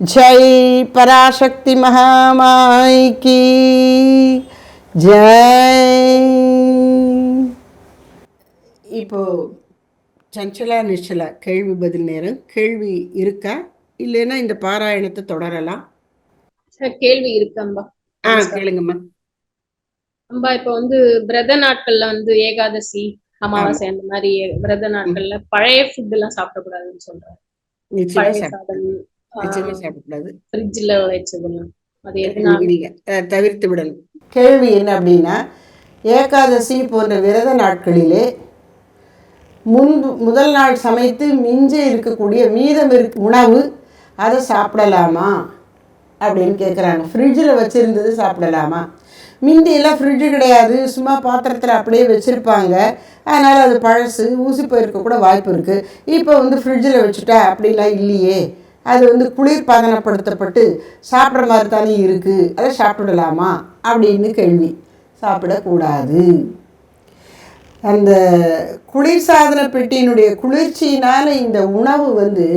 ஜெய் பராசக்தி மகாமாய் கி ஜெய். இப்போ சஞ்சலா நிச்சலா கேள்வி பதில் நேரம். கேள்வி இருக்கா? இல்லைன்னா இந்த பாராயணத்தை தொடரலாம். சார் கேள்வி இருக்கு அம்பா. ஆ கேளுங்கம்மா. அம்பா இப்ப வந்து விரத நாட்கள்ல வந்து ஏகாதசி அமாவாசை அந்த மாதிரி விரத நாட்கள்ல பழைய ஃபுட் எல்லாம் சாப்பிடக்கூடாதுன்னு சொல்றாங்க. பழைய சாதம் நிச்சயமா சாப்பிடக்கூடாது. ஃப்ரிட்ஜ்ல வச்சதெல்லாம் அது அஹ், தவிர்த்து விடணும். கேள்வி என்ன அப்படின்னா ஏகாதசி போன்ற விரத நாட்களிலே முன்பு முதல் நாள் சமைத்து மிஞ்ச இருக்கக்கூடிய மீதம் இருக்க உணவு அதை சாப்பிடலாமா? அப்படின்னு கேட்குறாங்க ஃப்ரிட்ஜில் வச்சுருந்தது சாப்பிடலாமா? மிந்தியெல்லாம் ஃப்ரிட்ஜு கிடையாது. சும்மா பாத்திரத்தில் அப்படியே வச்சுருப்பாங்க. அதனால் அது பழசு ஊசி போயிருக்க கூட வாய்ப்பு இருக்குது இப்போ வந்து ஃப்ரிட்ஜில் வச்சுட்டா அப்படிலாம் இல்லையே. அது வந்து குளிர்பதனப்படுத்தப்பட்டு சாப்பிட்ற மாதிரி தானே இருக்குது அதை சாப்பிடலாமா? அப்படின்னு கேள்வி. சாப்பிடக்கூடாது. அந்த குளிர்சாதன பெட்டியினுடைய குளிர்ச்சியினால் இந்த உணவு வந்து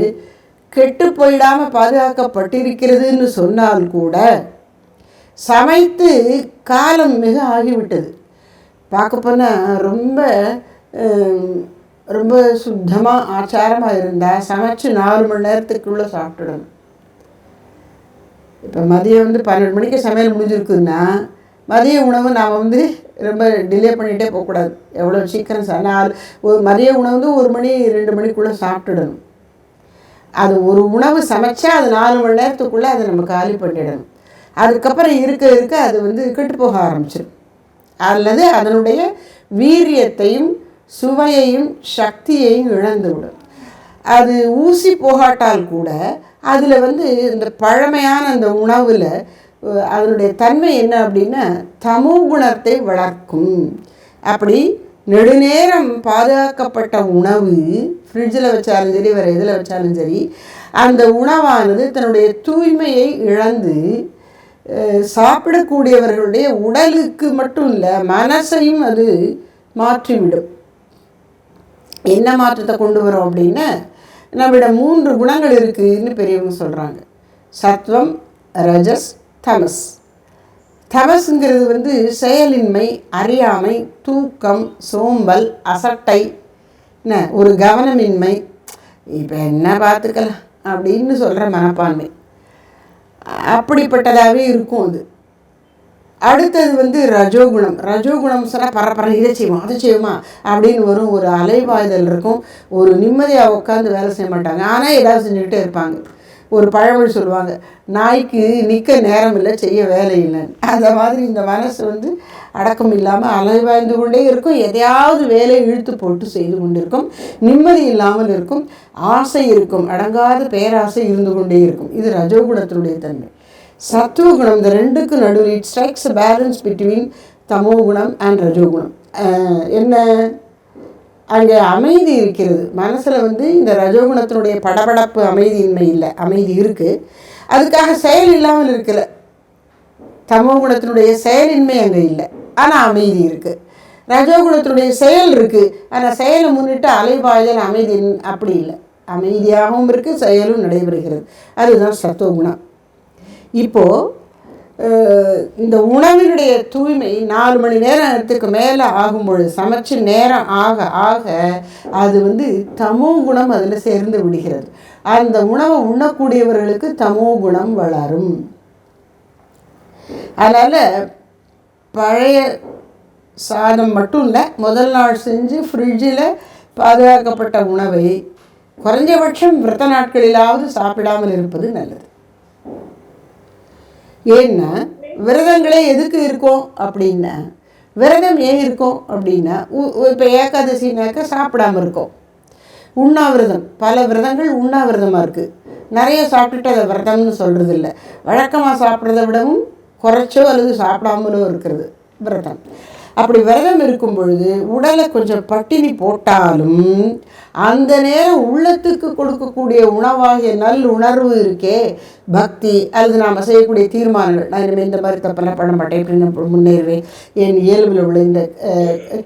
கெட்டு போயிடாமல் பாதுகாக்கப்பட்டிருக்கிறதுன்னு சொன்னால் கூட சமைத்து காலம் மிக ஆகிவிட்டது. பார்க்க போனால் ரொம்ப ரொம்ப சுத்தமாக ஆச்சாரமாக இருந்தால் சமைச்சு நாலு மணி நேரத்துக்குள்ளே சாப்பிட்டுடணும். இப்போ மதியம் வந்து பன்னெண்டு மணிக்கு சமையல் முடிஞ்சிருக்குன்னா மதிய உணவு நாம் வந்து ரொம்ப டிலே பண்ணிகிட்டே போகக்கூடாது. எவ்வளோ சீக்கிரம் ச நாலு ஒரு மதிய உணவு வந்து ஒரு மணி ரெண்டு மணிக்குள்ளே சாப்பிட்டுடணும். அது ஒரு உணவு சமைச்சா அது நாலு மணி நேரத்துக்குள்ளே அதை நம்ம காலி பண்ணிடணும். அதுக்கப்புறம் இருக்க இருக்க அது வந்து கெட்டு போக ஆரம்பிச்சிடும் அல்லது அதனுடைய வீரியத்தையும் சுவையையும் சக்தியையும் இழந்து விடும் அது ஊசி போகாட்டால் கூட அதில் வந்து இந்த பழமையான அந்த உணவில் அதனுடைய தன்மை என்ன அப்படின்னா தமோ குணத்தை வளர்க்கும். அப்படி நெடுநேரம் பாதுகாக்கப்பட்ட உணவு ஃப்ரிட்ஜில் வச்சாலும் சரி வேறு எதில் வச்சாலும் சரி அந்த உணவானது தன்னுடைய தூய்மையை இழந்து சாப்பிடக்கூடியவர்களுடைய உடலுக்கு மட்டும் இல்லை மனசையும் அது மாற்றிவிடும். என்ன மாற்றத்தை கொண்டு வரும் அப்படின்னா நம்மளோட மூன்று குணங்கள் இருக்குதுன்னு பெரியவங்க சொல்கிறாங்க சத்வம் ரஜஸ் தமஸ். தமஸுங்கிறது வந்து செயலின்மை அறியாமை தூக்கம் சோம்பல் அசட்டை என்ன ஒரு கவனமின்மை. இப்போ என்ன பார்த்துக்கலாம் அப்படின்னு சொல்கிற மனப்பான்மை. அப்படிப்பட்டதாகவே இருக்கும் அது. அடுத்தது வந்து ரஜோகுணம். ரஜோகுணம் சொன்னால் பரபர இதை செய்வோம் அதை செய்வோமா? அப்படின்னு வரும் ஒரு அலைவாய்தல் இருக்கும். ஒரு நிம்மதியாக உட்காந்து வேலை செய்ய மாட்டாங்க. ஆனால் ஏதாவது செஞ்சுக்கிட்டே இருப்பாங்க. ஒரு பழமொழி சொல்லுவாங்க நாய்க்கு நிற்க நேரம் இல்லை செய்ய வேலை இல்லைன்னு அந்த மாதிரி இந்த மனசு வந்து அடக்கம் இல்லாமல் அலைவாய்ந்து கொண்டே இருக்கும். எதையாவது வேலையை இழுத்து போட்டு செய்து கொண்டிருக்கும். நிம்மதி இல்லாமல் இருக்கும். ஆசை இருக்கும். அடங்காத பேராசை இருந்து கொண்டே இருக்கும். இது ரஜோகுணத்தினுடைய தன்மை. சத்துவகுணம் இந்த ரெண்டுக்கு நடுவில் இட் ஸ்ட்ரைக்ஸ் பேலன்ஸ் பிட்வீன் தமோ குணம் அண்ட் ரஜோகுணம் என்ன? அங்கே அமைதி இருக்கிறது. மனசில் வந்து இந்த ரஜோகுணத்தினுடைய படபடப்பு அமைதியின்மை இல்லை. அமைதி இருக்குது அதுக்காக செயல் இல்லாமல் இருக்கல தமோ குணத்தினுடைய செயலின்மை அங்கே இல்லை. ஆனால் அமைதி இருக்குது ரஜோகுணத்தினுடைய செயல் இருக்குது ஆனால் செயலை முன்னிட்டு அலைபாயல் அமைதி அப்படி இல்லை. அமைதியாகவும் இருக்குது செயலும் நடைபெறுகிறது. அதுதான் சத்துவகுணம் இப்போது இந்த உணவினுடைய தூய்மை நாலு மணி நேரத்துக்கு மேலே ஆகும் பொழுது சமைச்சு நேரம் ஆக ஆக அது வந்து தமோ குணம் அதில் சேர்ந்து விடுகிறது. அந்த உணவை உண்ணக்கூடியவர்களுக்கு தமோ குணம் வளரும். அதனால் பழைய சாதம் மட்டும் இல்லை முதல் நாள் செஞ்சு ஃப்ரிட்ஜில் பாதுகாக்கப்பட்ட உணவை குறைஞ்சபட்சம் விரத நாட்களிலாவது சாப்பிடாமல் இருப்பது நல்லது. ஏன்னா விரதங்களே எதுக்கு இருக்கும் அப்படின்னா விரதம் ஏன் இருக்கும் அப்படின்னா இப்போ ஏகாதசினாக்க சாப்பிடாம இருக்கும். உண்ணாவிரதம் பல விரதங்கள் உண்ணாவிரதமாக இருக்குது நிறைய சாப்பிட்டுட்டு அதை விரதம்னு சொல்கிறது இல்லை வழக்கமாக சாப்பிட்றத விடவும் குறைச்சோ அல்லது சாப்பிடாமலோ இருக்கிறது விரதம். அப்படி விரதம் இருக்கும் பொழுது உடலை கொஞ்சம் பட்டினி போட்டாலும் அந்த நேரம் உள்ளத்துக்கு கொடுக்கக்கூடிய உணவாகிய நல் உணர்வு இருக்கே பக்தி அல்லது நாம் செய்யக்கூடிய தீர்மானங்கள். நான் இனிமேல் இந்த மாதிரி தப்பெல்லாம் பண்ண மாட்டேன் இப்படி முன்னேறுவேன். என் இயல்பில் உள்ள இந்த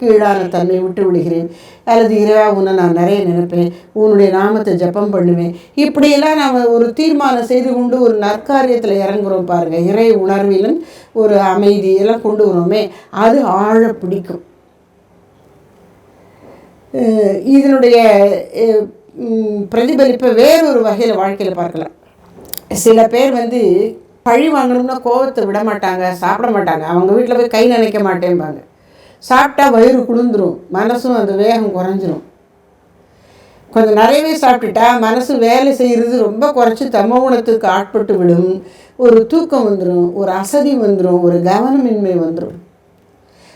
கீழான தன்மை விட்டு விடுகிறேன். அல்லது இறைவா உன்னை நான் நிறைய நினைப்பேன். உன்னுடைய நாமத்தை ஜெபம் பண்ணுவேன். இப்படியெல்லாம் நாம் ஒரு தீர்மானம் செய்து கொண்டு ஒரு நற்காரியத்தில் இறங்குறோம் பாருங்கள் இறை உணர்விலும் ஒரு அமைதி எல்லாம் கொண்டு வரோமே அது ஆழ பிடிக்கும். இதனுடைய பிரதிபலிப்பை வேறொரு வகையில் வாழ்க்கையில் பார்க்கலாம். சில பேர் வந்து பழி வாங்கணும்னா கோவத்தை விட மாட்டாங்க சாப்பிட மாட்டாங்க. அவங்க வீட்டில் போய் கை நினைக்க மாட்டேன்பாங்க. சாப்பிட்டா வயிறு குளிர்ந்துடும் மனசும் அந்த வேகம் குறைஞ்சிரும். கொஞ்சம் நிறையவே சாப்பிட்டுட்டா மனசு வேலை செய்கிறது ரொம்ப குறைச்சி தம குணத்துக்கு ஆட்பட்டு விடும். ஒரு தூக்கம் வந்துடும் ஒரு அசதி வந்துடும் ஒரு கவனமின்மை வந்துடும்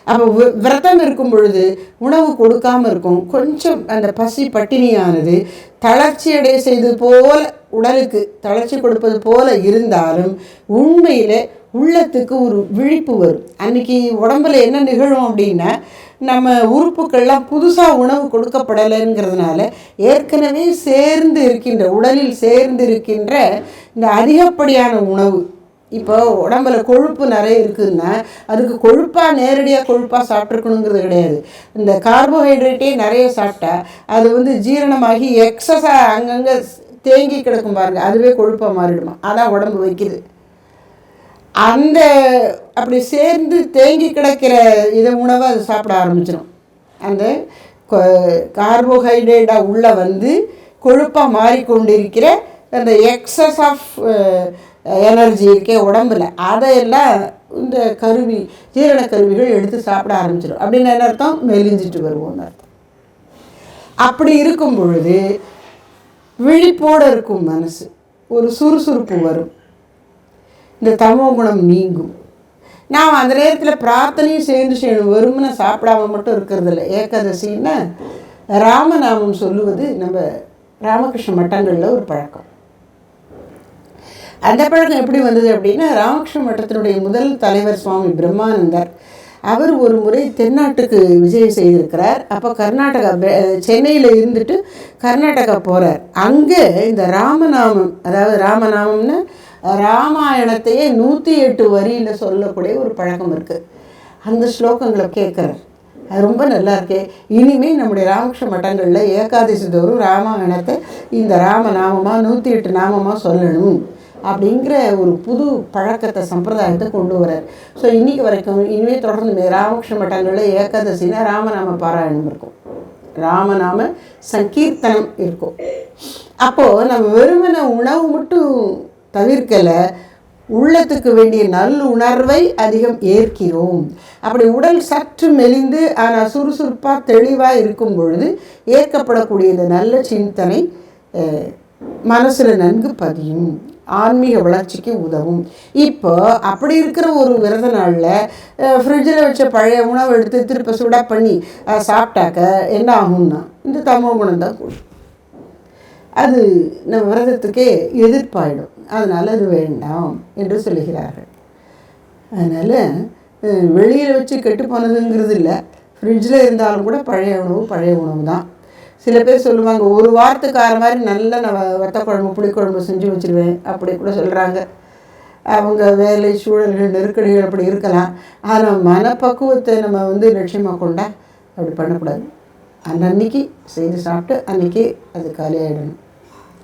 அப்போ வி- விரதம் இருக்கும் பொழுது உணவு கொடுக்காம இருக்கும். கொஞ்சம் அந்த பசி பட்டினியானது தளர்ச்சி அடைய செய்தது போல உடலுக்கு தளர்ச்சி கொடுப்பது போல இருந்தாலும் உண்மையில் உள்ளத்துக்கு ஒரு விழிப்பு வரும். அன்னைக்கு உடம்புல என்ன நிகழும் அப்படின்னா நம்ம உறுப்புக்கள்லாம் புதுசாக உணவு கொடுக்கப்படலைங்கிறதுனால ஏற்கனவே சேர்ந்து இருக்கின்ற உடலில் சேர்ந்து இருக்கின்ற இந்த அதிகப்படியான உணவு. இப்போ உடம்புல கொழுப்பு நிறைய இருக்குதுன்னா அதுக்கு கொழுப்பாக நேரடியாக கொழுப்பாக சாப்பிட்ருக்கணுங்கிறது கிடையாது. இந்த கார்போஹைட்ரேட்டே நிறைய சாப்பிட்டா அது வந்து ஜீரணமாகி எக்ஸஸாக அங்கங்கே தேங்கி கிடக்கும் பாருங்கள் அதுவே கொழுப்பாக மாறிடுமா. அதான் உடம்பு வைக்கிது. அந்த அப்படி சேர்ந்து தேங்கி கிடக்கிற இதை உணவை அது சாப்பிட ஆரம்பிச்சிடும் அந்த கார்போஹைட்ரேட்டாக உள்ளே வந்து கொழுப்பாக மாறிக்கொண்டிருக்கிற அந்த எக்ஸஸ் ஆஃப் எனர்ஜி இருக்கே உடம்புல. அதையெல்லாம் இந்த கருவி ஜீரண கருவிகள் எடுத்து சாப்பிட ஆரம்பிச்சிடும் அப்படின்னு என்ன அர்த்தம்? மெலிஞ்சிட்டு வருவோம்னு அர்த்தம். அப்படி இருக்கும் பொழுது விழிப்போடு இருக்கும் மனசு. ஒரு சுறுசுறுப்பு வரும். இந்த தமோ குணம் நீங்கும். நாம் அந்த நேரத்தில் பிரார்த்தனையும் சேர்ந்து செய்யணும். வெறுமனை சாப்பிடாம மட்டும் இருக்கிறது இல்லை ஏகாதசின்னா ராமநாமம் சொல்லுவது நம்ம ராமகிருஷ்ண மட்டங்களில் ஒரு பழக்கம். அந்த பழக்கம் எப்படி வந்தது அப்படின்னா ராமகிருஷ்ண மட்டத்தினுடைய முதல் தலைவர் சுவாமி பிரம்மானந்தர் அவர் ஒரு முறை தென்னாட்டுக்கு விஜயம் செய்திருக்கிறார். அப்போ கர்நாடகா சென்னையில் இருந்துட்டு கர்நாடகா போகிறார் அங்கே இந்த ராமநாமம் அதாவது ராமநாமம்னு ராமாயணத்தையே நூற்றி எட்டு வரியில் சொல்லக்கூடிய ஒரு பழக்கம் இருக்குது அந்த ஸ்லோகங்களை கேட்குறார். அது ரொம்ப நல்லா இருக்கே. இனிமேல் நம்முடைய ராமகிருஷ்ண மட்டங்களில் ஏகாதசி தோறும் ராமாயணத்தை இந்த ராமநாமமாக நூற்றி எட்டு நாமமாக சொல்லணும் அப்படிங்கிற ஒரு புது பழக்கத்தை சம்பிரதாயத்தை கொண்டு வரார் ஸோ இன்னைக்கு வரைக்கும் இனிமேல் தொடர்ந்து ராமகிருஷ்ண மட்டங்களில் ஏகாதசினா ராமநாம பாராயணம் இருக்கும். ராமநாம சங்கீர்த்தனம் இருக்கும். அப்போது நம்ம வெறுமன உணவு மட்டும் தவிர்க்கலை. உள்ளத்துக்கு வேண்டிய நல்லுணர்வை அதிகம் ஏற்கிறோம். அப்படி உடல் சற்று மெலிந்து ஆனால் சுறுசுறுப்பாக தெளிவாக இருக்கும் பொழுது ஏற்கப்படக்கூடிய இந்த நல்ல சிந்தனை மனசில் நன்கு பதியும். ஆன்மீக வளர்ச்சிக்கு உதவும். இப்போ அப்படி இருக்கிற ஒரு விரத நாளில் ஃப்ரிட்ஜில் வச்ச பழைய உணவு எடுத்து திருப்ப சூடாக பண்ணி சாப்பிட்டாக்க என்ன ஆகும்னா இந்த தமோ குணம் தான் கூடும். அது நம்ம விரதத்துக்கே எதிர்ப்பாயிடும். அதனால் அது வேண்டாம் என்று சொல்லுகிறார்கள். அதனால் வெளியில் வச்சு கெட்டு போனதுங்கிறது இல்லை. ஃப்ரிட்ஜில் இருந்தாலும் கூட பழைய உணவு பழைய உணவு தான். சில பேர் சொல்லுவாங்க ஒரு வாரத்துக்கு ஆற மாதிரி நல்ல நான் வ- வத்த குழம்பு புளிக்குழம்பு செஞ்சு வச்சிருவேன் அப்படி கூட சொல்கிறாங்க அவங்க வேலை சூழல்கள் நெருக்கடிகள் அப்படி இருக்கலாம். ஆனால் மனப்பக்குவத்தை நம்ம வந்து லட்சியமாக கொண்டா அப்படி பண்ணக்கூடாது. அன்னன்னைக்கு செய்து சாப்பிட்டு அன்னைக்கு அது காலியாயிடணும்.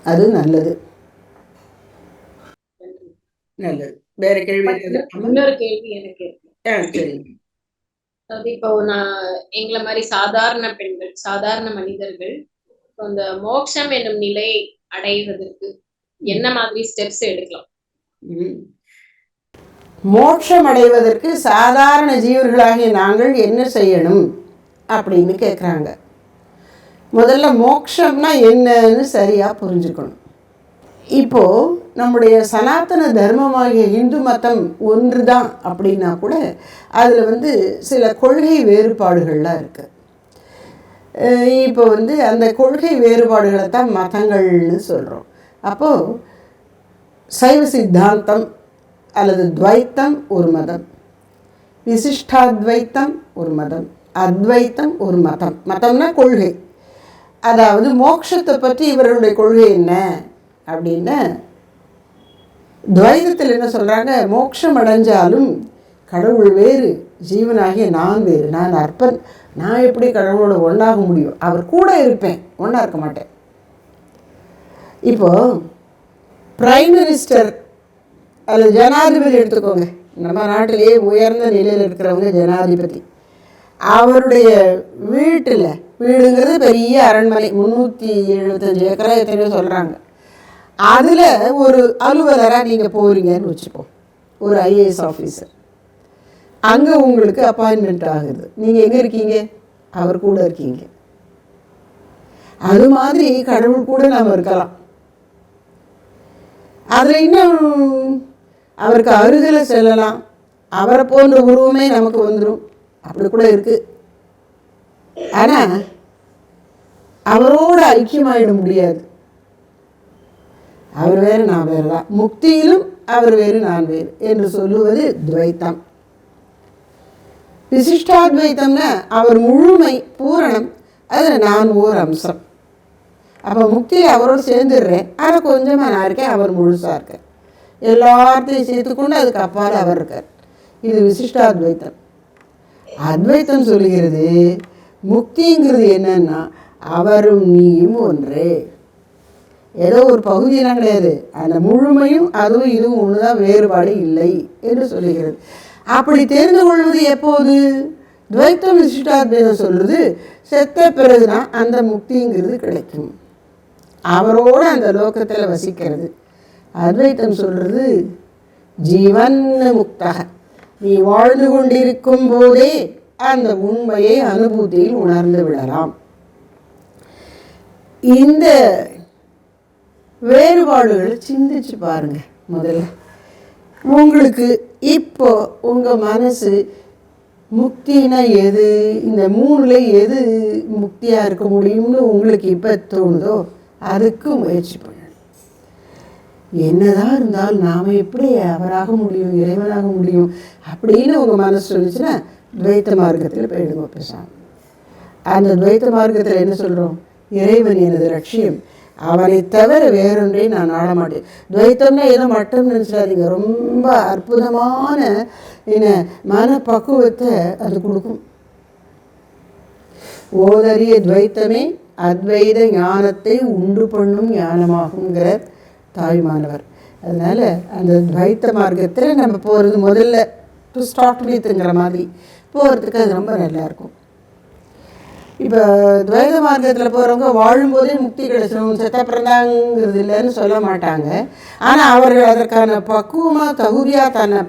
அது நல்லது. நல்லது வேற கேள்வி? இன்னொரு கேள்வி எனக்கு இருக்கு. அதாவது இப்போ நான் எங்களை மாதிரி சாதாரண பெண்கள் சாதாரண மனிதர்கள் இந்த மோட்சம் என்னும் நிலை அடைவதற்கு என்ன மாதிரி ஸ்டெப்ஸ் எடுக்கலாம். மோட்சம் அடைவதற்கு சாதாரண ஜீவர்களாகிய நாங்கள் என்ன செய்யணும் அப்படின்னு கேட்குறாங்க முதல்ல மோட்சம்னா என்னன்னு சரியாக புரிஞ்சுக்கணும். இப்போது நம்முடைய சனாதன தர்மமாகிய இந்து மதம் ஒன்று தான் அப்படின்னா கூட அதில் வந்து சில கொள்கை வேறுபாடுகள்லாம் இருக்குது இப்போ வந்து அந்த கொள்கை வேறுபாடுகளை தான் மதங்கள்னு சொல்கிறோம் அப்போது சைவ சித்தாந்தம் அல்லது துவைத்தம் ஒரு மதம் விசிஷ்டாத்வைத்தம் ஒரு மதம் அத்வைத்தம் ஒரு மதம். மதம்னா கொள்கை. அதாவது மோட்சத்தை பற்றி இவர்களுடைய கொள்கை என்ன? அப்படின்னா துவைதத்தில் என்ன சொல்கிறாங்க மோட்சம் அடைஞ்சாலும் கடவுள் வேறு ஜீவனாகிய நான் வேறு நான் அற்பன் நான் எப்படி கடவுளோட ஒன்றாக முடியும்? அவர் கூட இருப்பேன் ஒன்றா இருக்க மாட்டேன். இப்போ பிரைம் மினிஸ்டர் அல்லது ஜனாதிபதி எடுத்துக்கோங்க. நம்ம நாட்டிலேயே உயர்ந்த நிலையில் இருக்கிறவங்க ஜனாதிபதி. அவருடைய வீட்டில் வீடுங்கிறது பெரிய அரண்மனை முந்நூற்றி எழுபத்தஞ்சு ஏக்கரா எத்தனையோ சொல்கிறாங்க அதில் ஒரு அலுவலராக நீங்கள் போகிறீங்கன்னு வச்சுப்போம் ஒரு ஐஏஎஸ் ஆஃபீஸர் அங்கே உங்களுக்கு அப்பாயின்மெண்ட் ஆகுது. நீங்கள் எங்கே இருக்கீங்க? அவர் கூட இருக்கீங்க. அது மாதிரி கடவுள் கூட நாம் இருக்கலாம். அதில் இன்னும் அவருக்கு அருகில் செல்லலாம். அவரை போன்ற உருவமே நமக்கு வந்துடும் அப்படி கூட இருக்குது ஆனால் அவரோட ஐக்கியமாயிட முடியாது. அவர் வேறு நான் வேறு தான் முக்தியிலும் அவர் வேறு நான் வேறு என்று சொல்லுவது துவைத்தம். விசிஷ்டாத்வைத்தம்னா அவர் முழுமை பூரணம். அதில் நான் ஓர் அம்சம். அப்போ முக்தியில் அவரோடு சேர்ந்துடுறேன். ஆனால் கொஞ்சமாக நான் இருக்கேன் அவர் முழுசாக இருக்கார். எல்லாத்தையும் சேர்த்துக்கொண்டு அதுக்கு அப்பால் அவர் இருக்கார். இது விசிஷ்டாத்வைத்தம். அத்வைத்தம் சொல்கிறது முக்திங்கிறது என்னன்னா அவரும் நீயும் ஒன்றே. ஏதோ ஒரு பகுதியெல்லாம் கிடையாது. அந்த முழுமையும் அதுவும் இதுவும் ஒன்று தான் வேறுபாடு இல்லை என்று சொல்லுகிறது. அப்படி தெரிந்து கொள்வது எப்போது? துவைத்தம் விசிஷ்டாத்வைதம் சொல்கிறது செத்த பிறகுதான் அந்த முக்திங்கிறது கிடைக்கும். அவரோடு அந்த லோகத்தில் வசிக்கிறது. அத்வைத்தம் சொல்கிறது ஜீவன் முக்தக நீ வாழ்ந்து கொண்டிருக்கும் போதே அந்த உண்மையை அனுபூதியில் உணர்ந்து விடலாம். இந்த வேறுபாடுகளை சிந்திச்சு பாருங்க முதல்ல. உங்களுக்கு இப்போ உங்கள் மனசு முக்தினா எது? இந்த மூணில் எது முக்தியாக இருக்க முடியும்னு உங்களுக்கு இப்போ தோணுதோ அதுக்கு முயற்சி பண்ணணும். என்னதான் இருந்தாலும் நாம் எப்படி அவராக முடியும் இறைவனாக முடியும் அப்படின்னு உங்கள் மனசு சொல்லிச்சுன்னா துவைத்த மார்க்கத்தில் போயிடுங்க பேசாம. அந்த துவைத்த மார்க்கத்தில் என்ன சொல்கிறோம் இறைவன் எனது லட்சியம். அவனை தவிர வேறொன்றையும் நான் நாடமாட்டேன் துவைத்தம்னா ஏதோ மட்டும் நினச்சாதீங்க ரொம்ப அற்புதமான என்ன மனப்பக்குவத்தை அது கொடுக்கும். ஓதறிய துவைத்தமே அத்வைத ஞானத்தை உண்டு பண்ணும் ஞானமாகுங்கிற தாய்மானவர் அதனால் அந்த துவைத்த மார்க்கத்தில் நம்ம போகிறது முதல்ல டு ஸ்டார்ட் வித்துங்கிற மாதிரி. போகிறதுக்கு அது ரொம்ப நல்லாயிருக்கும் இப்போ துவைத மார்க்கத்தில் போகிறவங்க வாழும்போதே முக்தி கிடைச்சிடும் செத்த பிறந்தாங்கிறது இல்லைன்னு சொல்ல மாட்டாங்க. ஆனால் அவர்கள் அதற்கான பக்குவமாக தகுதியாக தன்னை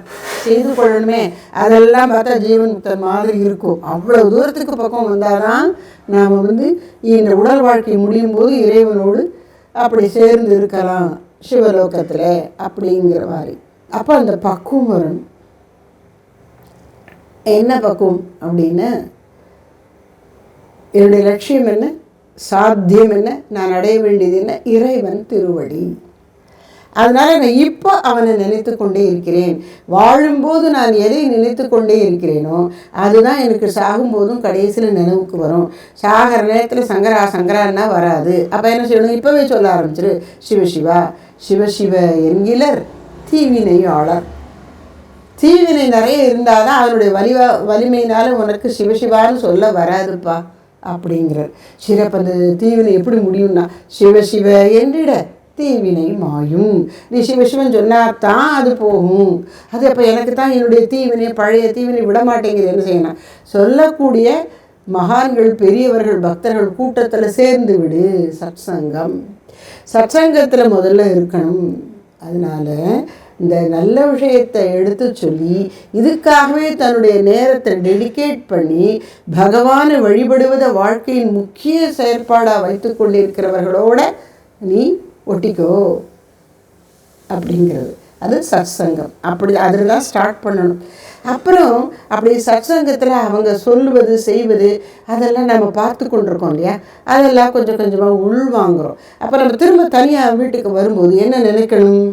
செய்து கொள்ளணுமே அதெல்லாம் பார்த்தா ஜீவன் முக்தன் மாதிரி இருக்கும். அவ்வளோ தூரத்துக்கு பக்கம் வந்தால் தான் நாம் வந்து இந்த உடல் வாழ்க்கை முடியும் போது இறைவனோடு அப்படி சேர்ந்து இருக்கலாம் சிவலோகத்தில் அப்படிங்கிற மாதிரி. அப்போ அந்த பக்குவம் வரணும். என்ன பக்குவம்? அப்படின்னு என்னுடைய லட்சியம் என்ன? சாத்தியம் என்ன? நான் அடைய வேண்டியது என்ன? இறைவன் திருவடி. அதனால் நான் இப்போ அவனை நினைத்து கொண்டே இருக்கிறேன். வாழும்போது நான் எதை நினைத்து கொண்டே இருக்கிறேனோ அதுதான் எனக்கு சாகும்போதும் கடைசியில் நினைவுக்கு வரும். சாகிற நேரத்தில் சங்கரா சங்கரான்னா வராது. அப்போ என்ன செய்யணும்? இப்போவே சொல்ல ஆரம்பிச்சிரு. சிவசிவா சிவசிவ என்கிலர் தீவினையாளர் தீவினை நிறைய இருந்தால் தான் அதனுடைய வலிவா வலிமையினால உனக்கு சிவசிவான்னு சொல்ல வராதுப்பா. அப்படிங்கிறார் சிறப்பந்த தீவினை எப்படி முடியும்னா சிவ சிவ என்றிட தீவினை மாயும். நீ சிவசிவன் சொன்னால் தான் அது போகும். அது அப்போ எனக்கு தான் என்னுடைய தீவினை பழைய தீவினை விட மாட்டேங்குது. என்ன செய்யணும்? சொல்லக்கூடிய மகான்கள் பெரியவர்கள் பக்தர்கள் கூட்டத்தில் சேர்ந்து விடு. சத்சங்கம். சத்சங்கத்தில் முதல்ல இருக்கணும். அதனால் இந்த நல்ல விஷயத்தை எடுத்து சொல்லி இதுக்காகவே தன்னுடைய நேரத்தை டெடிகேட் பண்ணி பகவானை வழிபடுவதை வாழ்க்கையின் முக்கிய செயற்பாடாக வைத்து கொண்டிருக்கிறவர்களோட நீ ஒட்டிக்கோ அப்படிங்கிறது. அது சத்சங்கம். அப்படி அதில் தான் ஸ்டார்ட் பண்ணணும். அப்புறம் அப்படி சத்சங்கத்தில் அவங்க சொல்லுவது செய்வது அதெல்லாம் நம்ம பார்த்து கொண்டிருக்கோம் இல்லையா? அதெல்லாம் கொஞ்சம் கொஞ்சமாக உள்வாங்குறோம். அப்போ நம்ம திரும்ப தனியாக வீட்டுக்கு வரும்போது என்ன நினைக்கணும்?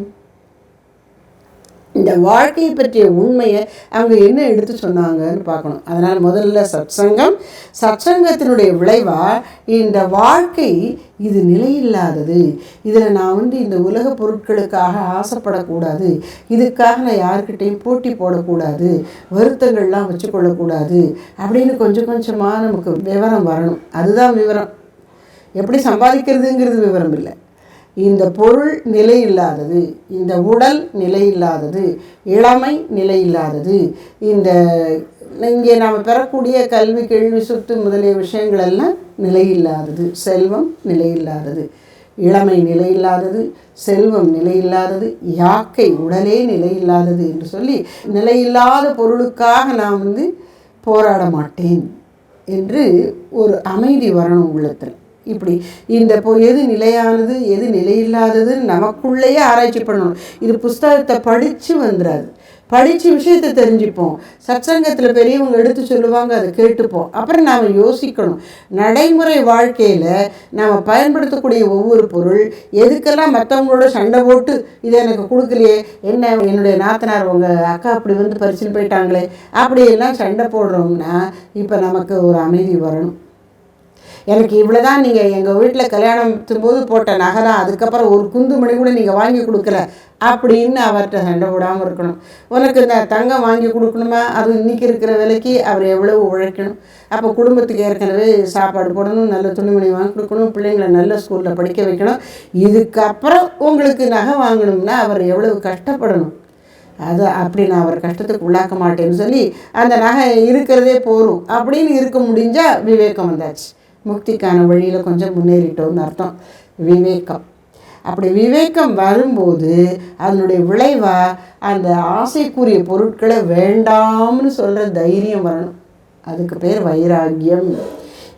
இந்த வாழ்க்கையை பற்றிய உண்மையை அவங்க என்ன எடுத்து சொன்னாங்கன்னு பார்க்கணும். அதனால் முதல்ல சத்சங்கம். சத்சங்கத்தினுடைய விளைவாக இந்த வாழ்க்கை இது நிலையில்லாதது. இதில் நான் வந்து இந்த உலக பொருட்களுக்காக ஆசைப்படக்கூடாது. இதுக்காக நான் யாருக்கிட்டேயும் போட்டி போடக்கூடாது. வருத்தங்கள்லாம் வச்சுக்கொள்ளக்கூடாது. அப்படின்னு கொஞ்சம் கொஞ்சமாக நமக்கு விவரம் வரணும். அதுதான் விவரம். எப்படி சம்பாதிக்கிறதுங்கிறது விவரம் இல்லை. இந்த பொருள் நிலை இல்லாதது இந்த உடல் நிலை இல்லாதது இளமை நிலை இல்லாதது இந்த இங்கே நாம் பெறக்கூடிய கல்வி கேள்வி சொத்து முதலிய விஷயங்கள் எல்லாம் நிலையில்லாதது செல்வம் நிலையில்லாதது இளமை நிலையில்லாதது செல்வம் நிலையில்லாதது யாக்கை உடலே நிலையில்லாதது என்று சொல்லி நிலையில்லாத பொருளுக்காக நான் வந்து போராட மாட்டேன் என்று ஒரு அமைதி வரணும் உள்ளத்தில். இப்படி இந்த இப்போ எது நிலையானது எது நிலையில்லாததுன்னு நமக்குள்ளேயே ஆராய்ச்சி பண்ணணும். இது புஸ்தகத்தை படித்து வந்துடாது படித்து விஷயத்தை தெரிஞ்சுப்போம். சத்சங்கத்தில் பெரியவங்க எடுத்து சொல்லுவாங்க அதை கேட்டுப்போம். அப்புறம் நாம் யோசிக்கணும். நடைமுறை வாழ்க்கையில் நாம் பயன்படுத்தக்கூடிய ஒவ்வொரு பொருள் எதுக்கெல்லாம் மற்றவங்களோட சண்டை போட்டு இதை எனக்கு கொடுக்கலையே என்ன என்னுடைய நாத்தனார் உங்கள் அக்கா அப்படி வந்து பரிசுன்னு போயிட்டாங்களே அப்படியெல்லாம் சண்டை போடுறோம்னா இப்போ நமக்கு ஒரு அமைதி வரணும். எனக்கு இவ்வளோ தான் நீங்கள் எங்கள் வீட்டில் கல்யாணத்தும் போது போட்ட நகை தான் அதுக்கப்புறம் ஒரு குந்து மணி கூட நீங்கள் வாங்கி கொடுக்கல அப்படின்னு அவர்கிட்ட சண்டை விடாமல் இருக்கணும். உனக்கு இந்த தங்கம் வாங்கி கொடுக்கணுமா? அது இன்றைக்கி இருக்கிற விலைக்கு அவர் எவ்வளவு உழைக்கணும்? அப்போ குடும்பத்துக்கு ஏற்கனவே சாப்பாடு போடணும் நல்ல துணிமணி வாங்கி கொடுக்கணும் பிள்ளைங்களை நல்ல ஸ்கூலில் படிக்க வைக்கணும். இதுக்கப்புறம் உங்களுக்கு நகை வாங்கணும்னா அவர் எவ்வளவு கஷ்டப்படணும்? அது அப்படி நான் அவர் கஷ்டத்துக்கு உள்ளாக்க மாட்டேன்னு சொல்லி அந்த நகை இருக்கிறதே போகும் அப்படின்னு இருக்க முடிஞ்சால் விவேகம் வந்தாச்சு. முக்திக்கான வழியில் கொஞ்சம் முன்னேறிட்டோம்னு அர்த்தம். விவேகம். அப்படி விவேகம் வரும்போது அதனுடைய விளைவாக அந்த ஆசைக்குரிய பொருட்களை வேண்டாம்னு சொல்கிற தைரியம் வரணும். அதுக்கு பேர் வைராக்கியம்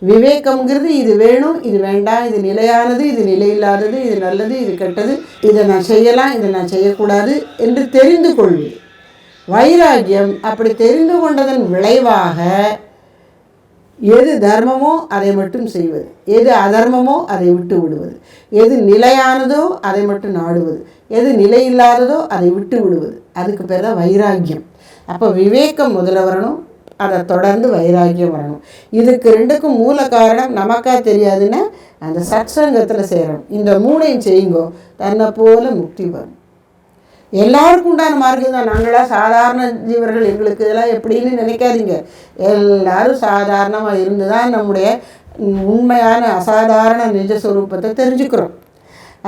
விவேகம்ங்கிறது இது வேணும் இது வேண்டாம் இது நிலையானது இது நிலையில்லாதது இது நல்லது இது கெட்டது இதை நான் செய்யலாம் இதை நான் செய்யக்கூடாது என்று தெரிந்து கொள்வது. வைராக்கியம் அப்படி தெரிந்து கொண்டதன் விளைவாக எது தர்மமோ அதை மட்டும் செய்வது. எது அதர்மமோ அதை விட்டு விடுவது. எது நிலையானதோ அதை மட்டும் நாடுவது. எது நிலையில்லாததோ அதை விட்டு விடுவது. அதுக்கு பேர் தான் வைராக்கியம். அப்போ விவேகம் முதல்ல வரணும் அதை தொடர்ந்து வைராக்கியம் வரணும். இதுக்கு ரெண்டுக்கும் மூல காரணம் நமக்கா தெரியாதுன்னா அந்த சத்சங்கத்தில் சேரணும். இந்த மூணையும் செய்யுங்கோ தன்னை போல முக்தி வரும் எல்லாருக்கும் உண்டான மார்க்கம் தான் நாங்களாம் சாதாரண ஜீவர்கள் எங்களுக்கு இதெல்லாம் எப்படின்னு நினைக்காதீங்க. எல்லாரும் சாதாரணமாக இருந்து தான் நம்முடைய உண்மையான அசாதாரண நிஜஸ்வரூபத்தை தெரிஞ்சுக்கிறோம்.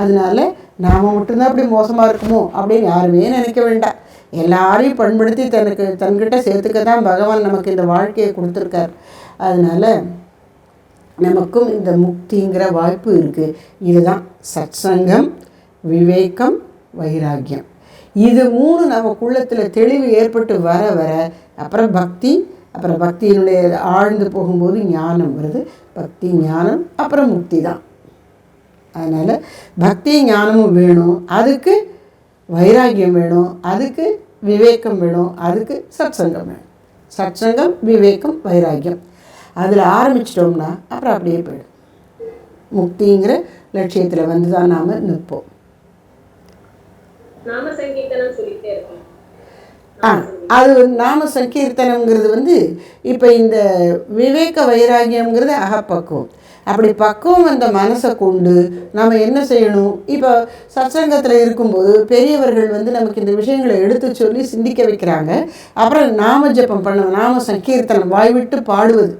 அதனால நாம் மட்டும்தான் அப்படி மோசமாக இருக்குமோ அப்படின்னு யாருமே நினைக்க வேண்டாம். எல்லாரையும் பண்படுத்தி தனக்கு தன்கிட்ட சேர்த்துக்க தான் பகவான் நமக்கு இந்த வாழ்க்கையை கொடுத்துருக்கார். அதனால நமக்கும் இந்த முக்திங்கிற வாய்ப்பு இருக்குது இதுதான் சத்சங்கம் விவேகம் வைராக்கியம். இது மூணு நமக்குள்ளத்தில் தெளிவு ஏற்பட்டு வர வர அப்புறம் பக்தி அப்புறம் பக்தியினுடைய ஆழ்ந்து போகும்போது ஞானம் வருது. பக்தி ஞானம் அப்புறம் முக்தி தான். அதனால் பக்தி ஞானமும் வேணும். அதுக்கு வைராகியம் வேணும். அதுக்கு விவேகம் வேணும். அதுக்கு சத்சங்கம் வேணும். சத்சங்கம் விவேகம் வைராகியம் அதில் ஆரம்பிச்சிட்டோம்னா அப்புறம் அப்படியே போயிடும். முக்திங்கிற லட்சியத்தில் வந்து தான் நாம் நிற்போம். நாம சங்கீர்த்தனம் சொல்லிட்டே இருக்கோம். ஆ அது வந்து நாம சங்கீர்த்தனம்ங்கிறது வந்து இப்போ இந்த விவேக வைராகியம்ங்கிறது அகப்பக்குவம் அப்படி பக்குவம் அந்த மனசை கொண்டு நம்ம என்ன செய்யணும்? இப்போ சத்சங்கத்தில் இருக்கும்போது பெரியவர்கள் வந்து நமக்கு இந்த விஷயங்களை எடுத்து சொல்லி சிந்திக்க வைக்கிறாங்க. அப்புறம் நாம ஜெபம் பண்ணுவோம் நாம சங்கீர்த்தனம் வாய்விட்டு பாடுவது.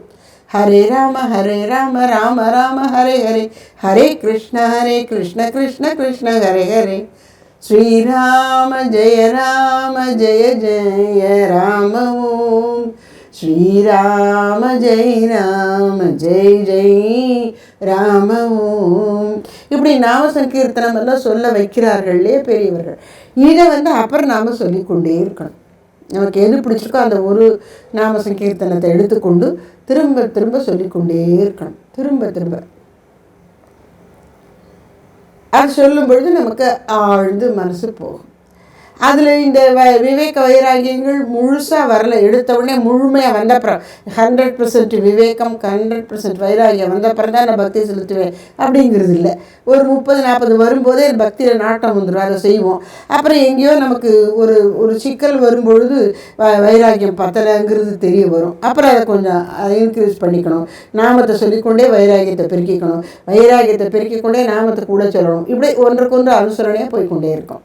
ஹரே ராம ஹரே ராம ராம ராம ஹரே ஹரே. ஹரே கிருஷ்ண ஹரே கிருஷ்ண கிருஷ்ண கிருஷ்ண ஹரே ஹரே. ஸ்ரீராம ஜெய ராம ஜெய ஜெய ராம ஓம். ஸ்ரீராம ஜெய் ராம ஜெய் ஜெய் ராம ஓம். இப்படி நாம சங்கீர்த்தனம் எல்லாம் சொல்ல வைக்கிறார்களே பெரியவர்கள். இதை வந்து அப்புறம் நாம சொல்லிக்கொண்டே இருக்கணும். நமக்கு எது பிடிச்சிருக்கோ அந்த ஒரு நாம சங்கீர்த்தனத்தை எடுத்துக்கொண்டு திரும்ப திரும்ப சொல்லிக்கொண்டே இருக்கணும். திரும்ப திரும்ப. அது சொல்லும் பொழுது நமக்கு ஆழ்ந்து மனசு போகும். அதில் இந்த வ விவேக வைராகியங்கள் முழுசாக வரல. எடுத்த உடனே முழுமையாக வந்தப்புறம் ஹண்ட்ரட் பர்சன்ட் விவேகம் ஹண்ட்ரட் பர்சன்ட் வைராகியம் வந்தப்புறம் தான் நான் பக்தி செலுத்துவேன் அப்படிங்கிறது இல்லை. ஒரு முப்பது நாற்பது வரும்போதே பக்தியில் நாட்டம் வந்துடும் அதை செய்வோம். அப்புறம் எங்கேயோ நமக்கு ஒரு ஒரு சிக்கல் வரும்பொழுது வ வைராகியம் பத்தலைங்கிறது தெரிய வரும். அப்புறம் அதை கொஞ்சம் இன்க்ரீஸ் பண்ணிக்கணும். நாமத்தை சொல்லிக்கொண்டே வைராகியத்தை பெருக்கிக்கணும். வைராகியத்தை பெருக்கிக்கொண்டே நாமத்தை கூட சொல்லணும். இப்படி ஒன்றுக்கொன்று அனுசரணையாக போய்க்கொண்டே இருக்கும்.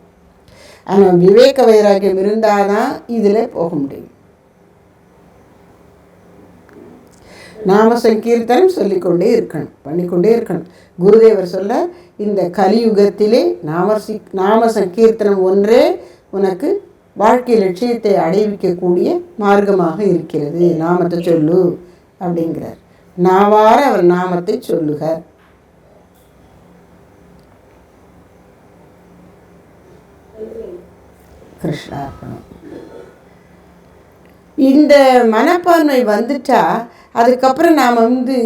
ஆனால் விவேக வைராகியம் இருந்தால் தான் இதில் போக முடியும். நாம சங்கீர்த்தனம் சொல்லிக்கொண்டே இருக்கணும் பண்ணிக்கொண்டே இருக்கணும். குருதேவர் சொல்ல இந்த கலியுகத்திலே நாம சி நாம சங்கீர்த்தனம் ஒன்றே உனக்கு வாழ்க்கை லட்சியத்தை அடைவிக்கக்கூடிய மார்க்கமாக இருக்கிறது. நாமத்தை சொல்லு அப்படிங்கிறார். நாவார அவர் நாமத்தை கிருஷ்ணா இருக்கணும். இந்த மனப்பான்மை வந்துட்டா அதுக்கப்புறம் நாம் வந்து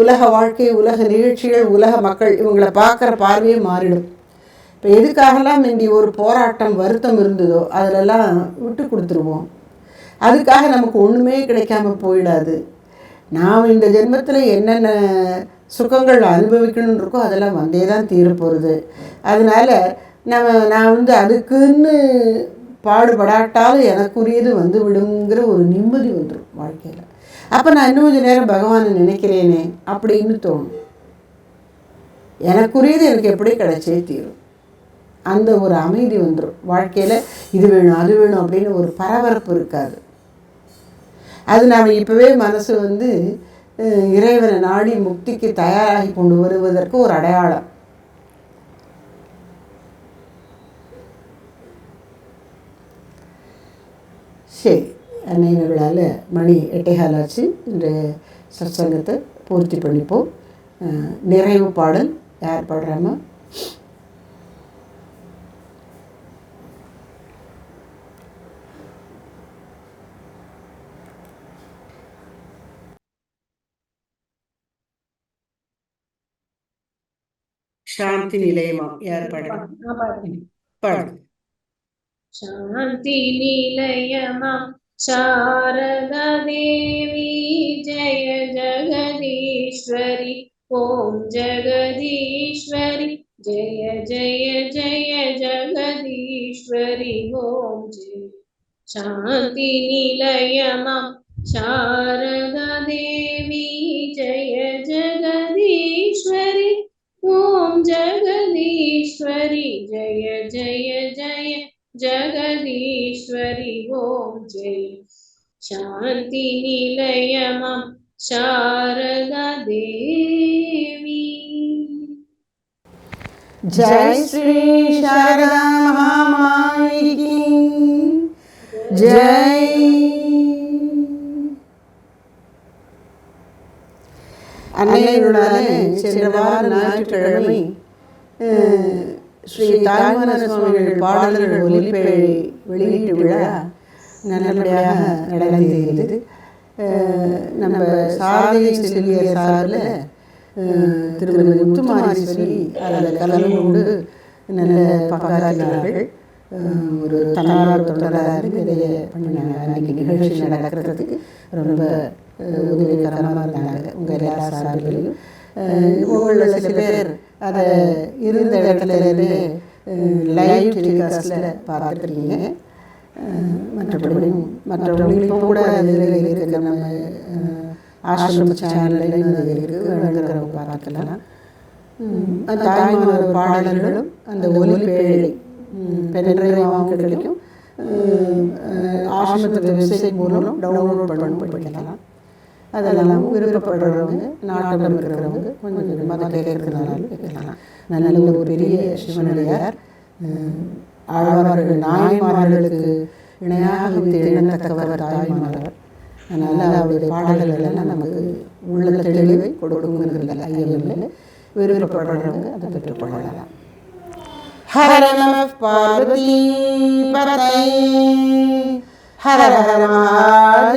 உலக வாழ்க்கை உலக நிகழ்ச்சிகள் உலக மக்கள் இவங்களை பார்க்குற பார்வையே மாறிடும். இப்போ எதுக்காகலாம் இண்டி ஒரு போராட்டம் வருத்தம் இருந்ததோ அதிலெல்லாம் விட்டு கொடுத்துருவோம். அதுக்காக நமக்கு ஒன்றுமே கிடைக்காம போயிடாது. நாம் இந்த ஜென்மத்தில் என்னென்ன சுகங்கள் அனுபவிக்கணும்னு இருக்கோ அதெல்லாம் வந்தே தான் தீரப்போகிறது அதனால் நம்ம நான் வந்து அதுக்குன்னு பாடுபடாட்டாலும் எனக்குரியது வந்து விடுங்கிற ஒரு நிம்மதி வந்துடும் வாழ்க்கையில். அப்போ நான் இன்னும் கொஞ்சம் நேரம் பகவானை நினைக்கிறேனே அப்படின்னு தோணும். எனக்குரியது எனக்கு எப்படி கிடைச்சே தீரும். அந்த ஒரு அமைதி வந்துடும் வாழ்க்கையில் இது வேணும் அது வேணும் அப்படின்னு ஒரு பரபரப்பு இருக்காது. அது நாம் இப்போவே மனசு வந்து இறைவனை நாடி முக்திக்கு தயாராகி கொண்டு வருவதற்கு ஒரு அடையாளம். சரி. அன்னையர்களால் மணி எட்டைகால் ஆச்சு. இந்த சத்சங்கத்தை பூர்த்தி பண்ணிப்போம். நிறைவு பாடல் யார் பாடுறாமா? சாந்தி நிலையமா யார் பாடுறா பாடு. शान्ति निलयमां शारदा देवी जय जगदीश्वरि। ॐ जगदीश्वरि, जय जय जय जगदीश्वरि। ॐ जय। शान्ति निलयमां शारदा देवी जय जगदीश्वरि। ॐ जगदीश्वरि, जय जय जय जगदीश्वरि ॐ जय शान्ति निलयमां शारदा देवी जय श्री शारदा महामाई की जय அன்னையருடான சென்ற வார ஞாயிற்றுக்கிழமை அஹ், ஸ்ரீ தாய்மான சுவாமிகள் பாடல்கள் ஒலிப்பை வெளியீட்டு விழா நல்லபடியாக நடந்தது நம்ம சாரதி செல்வியர் சார்பில் அஹ், திருமதி முத்துமாரீஸ்வரி அதில் கலந்து கொண்டு நல்ல பங்காற்றினார்கள். ஒரு தன்னார்வ தொண்டராக இதை பண்ணினாங்க. அன்றைக்கி நிகழ்ச்சி நடக்கிறதுக்கு ரொம்ப உதவிகரமாக இருந்தாங்க. உங்கள் எல்லா சார்பிலையும். உங்களில் சில பேர் அதை இருந்த இடத்துல இருந்து லைவ் டெலிகாஸ்டில் பார்த்துருக்கீங்க. மற்றபடி மற்றபடியும் மற்றவங்களுக்கும் கூட அதில் இருக்குது நம்ம ஆசிரம சேனல்லையும் அது இருக்குது வேணுங்கிறவங்க பார்க்கலாம் அந்த தாய்மார் பாடல்களும் அந்த ஒலிப்பேழை பென்ட்ரைவாகவும் கிடைக்கும். ஆசிரமத்தில் வெப்சைட் மூலம் டவுன்லோட் பண்ணி படிக்கலாம். அதெல்லாம் விருப்பப்படுறவங்க நாட்டம் இருக்கிறவங்க கொஞ்சம் கொஞ்சமாக கேட்கறதுனால கேட்கலாம். நல்ல ஒரு பெரிய சிவனடியார் ஆழ்வார்கள் நாய்மார்களுக்கு இணையாக வைத்து இழந்தக்கவர் தாய்மானவர் அதனால் அவருடைய பாடல்கள் எல்லாம் நமக்கு உள்ள தெளிவை கொடுக்குங்கிறதுல ஐயமில்லை விருப்பப்படுறவங்க அதை பெற்றுக்கொள்ளலாம் ஹர நம பார்வதி பதை ஹர ஹர மகாதேவ்.